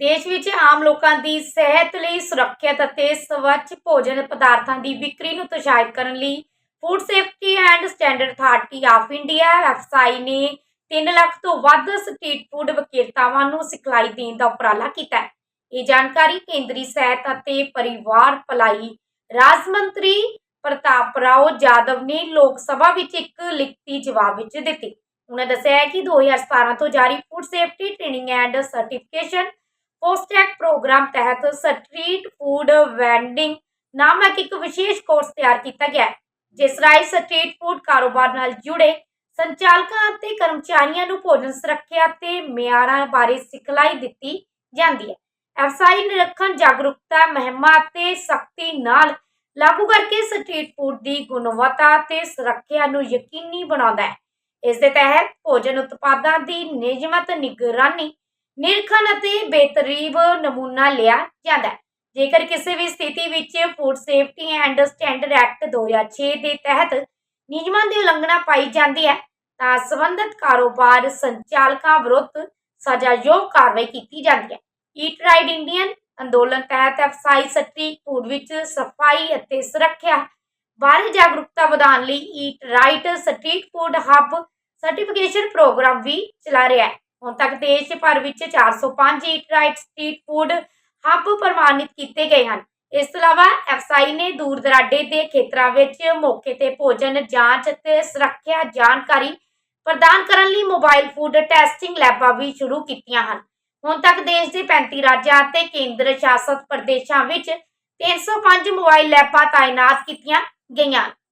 ਦੇਸ਼ ਵਿੱਚ ਆਮ ਲੋਕਾਂ ਦੀ ਸਿਹਤ ਲਈ ਸੁਰੱਖਿਅਤ ਅਤੇ ਸਵੱਛ ਭੋਜਨ ਪਦਾਰਥਾਂ ਦੀ ਵਿਕਰੀ ਨੂੰ ਉਤਸ਼ਾਹਿਤ ਕਰਨ ਲਈ food safety and standard authority of India FSI ਨੇ 3 ਲੱਖ ਤੋਂ ਵੱਧ ਸਟਰੀਟ ਫੂਡ ਵਿਕਰੇਤਾਵਾਂ ਨੂੰ ਸਿਖਲਾਈ ਦੇਣ ਦਾ ਉਪਰਾਲਾ ਕੀਤਾ ਹੈ। ਇਹ ਜਾਣਕਾਰੀ ਕੇਂਦਰੀ ਸਿਹਤ ਅਤੇ ਪਰਿਵਾਰ ਭਲਾਈ ਰਾਜ ਮੰਤਰੀ ਪ੍ਰਤਾਪ ਰਾਓ ਜਾਦਵ ਨੇ ਲੋਕ ਸਭਾ ਵਿੱਚ ਇੱਕ ਲਿਖਤੀ ਜਵਾਬ ਵਿੱਚ ਦਿੱਤੀ। ਉਹਨਾਂ ਦੱਸਿਆ ਹੈ ਕਿ 2017 ਤੋਂ ਜਾਰੀ food safety training and certification ਪੋਸਟੈਕ program ਤਹਿਤ ਸਟਰੀਟ ਫੂਡ ਵੈਂਡਿੰਗ ਨਾਮਕ ਇੱਕ ਵਿਸ਼ੇਸ਼ ਕੋਰਸ ਤਿਆਰ ਕੀਤਾ ਗਿਆ ਹੈ, ਜਿਸ ਰਾਹੀਂ ਸਟਰੀਟ ਫੂਡ ਕਾਰੋਬਾਰ ਨਾਲ ਜੁੜੇ ਸੰਚਾਲਕਾਂ ਅਤੇ ਕਰਮਚਾਰੀਆਂ ਨੂੰ ਭੋਜਨ ਸੁਰੱਖਿਆ ਤੇ ਮਿਆਰਾਂ ਬਾਰੇ ਸਿਖਲਾਈ ਦਿੱਤੀ ਜਾਂਦੀ ਹੈ। ਐਫਸਾਈ ਨਿਰੱਖਣ, ਜਾਗਰੂਕਤਾ, ਮਹਿਮਾ ਅਤੇ ਸਖਤੀ ਨਾਲ ਲਾਗੂ ਕਰਕੇ ਸਟਰੀਟ ਫੂਡ ਦੀ ਗੁਣਵੱਤਾ ਤੇ ਸੁਰੱਖਿਆ ਨੂੰ ਯਕੀਨੀ ਬਣਾਉਂਦਾ ਹੈ। ਇਸ ਦੇ ਤਹਿਤ ਭੋਜਨ ਉਤਪਾਦਾਂ ਦੀ ਨਿਯਮਤ ਨਿਗਰਾਨੀ ਨਿਰਖਣ ਅਤੇ ਬੇਤਰੀਬ ਨਮੂਨਾ ਲਿਆ ਜਾਂਦਾ ਹੈ। ਜੇਕਰ ਕਿਸੇ ਵੀ ਸਥਿਤੀ ਵਿੱਚ food safety and standard act 2006 ਦੇ ਤਹਿਤ ਨਿਯਮਾਂ ਦੀ ਉਲੰਘਣਾ ਪਾਈ ਜਾਂਦੀ ਹੈ, ਤਾਂ ਸੰਬੰਧਿਤ ਕਾਰੋਬਾਰ ਸੰਚਾਲਕਾਂ ਵਿਰੁੱਧ ਸਜ਼ਾਯੋਗ ਕਾਰਵਾਈ ਕੀਤੀ ਜਾਂਦੀ ਹੈ। ਈਟ ਰਾਈਟ ਇੰਡੀਅਨ ਅੰਦੋਲਨ ਤਹਿਤ ਐਫਸਾਈ ਸਟਰੀਟ ਫੂਡ ਵਿੱਚ ਸਫ਼ਾਈ ਅਤੇ ਸੁਰੱਖਿਆ ਬਾਰੇ ਜਾਗਰੂਕਤਾ ਵਧਾਉਣ ਲਈ eat right street food hub certification program ਵੀ ਚਲਾ ਰਿਹਾ ਹੈ। ਹੁਣ ਤੱਕ ਦੇਸ਼ ਭਰ ਵਿੱਚ 405 eat right street food hub ਪ੍ਰਮਾਣਿਤ ਕੀਤੇ ਗਏ ਹਨ। ਇਸ ਤੋਂ ਇਲਾਵਾ ਐਫਸਾਈ ਨੇ ਦੂਰ ਦਰਾਡੇ ਦੇ ਖੇਤਰਾਂ ਵਿੱਚ ਮੌਕੇ ਤੇ ਭੋਜਨ ਜਾਂਚ ਅਤੇ ਸੁਰੱਖਿਆ ਜਾਣਕਾਰੀ ਪ੍ਰਦਾਨ ਕਰਨ ਲਈ ਮੋਬਾਈਲ ਫੂਡ ਟੈਸਟਿੰਗ ਲੈਬਾਂ ਵੀ ਸ਼ੁਰੂ ਕੀਤੀਆਂ ਹਨ। ਹੁਣ ਤੱਕ ਦੇਸ਼ ਦੇ 35 ਰਾਜਾਂ ਅਤੇ ਕੇਂਦਰ ਸ਼ਾਸਤ ਪ੍ਰਦੇਸ਼ਾਂ ਵਿੱਚ 305 ਮੋਬਾਈਲ ਲੈਬਾਂ ਤਾਇਨਾਤ ਕੀਤੀਆਂ ਗਈਆਂ।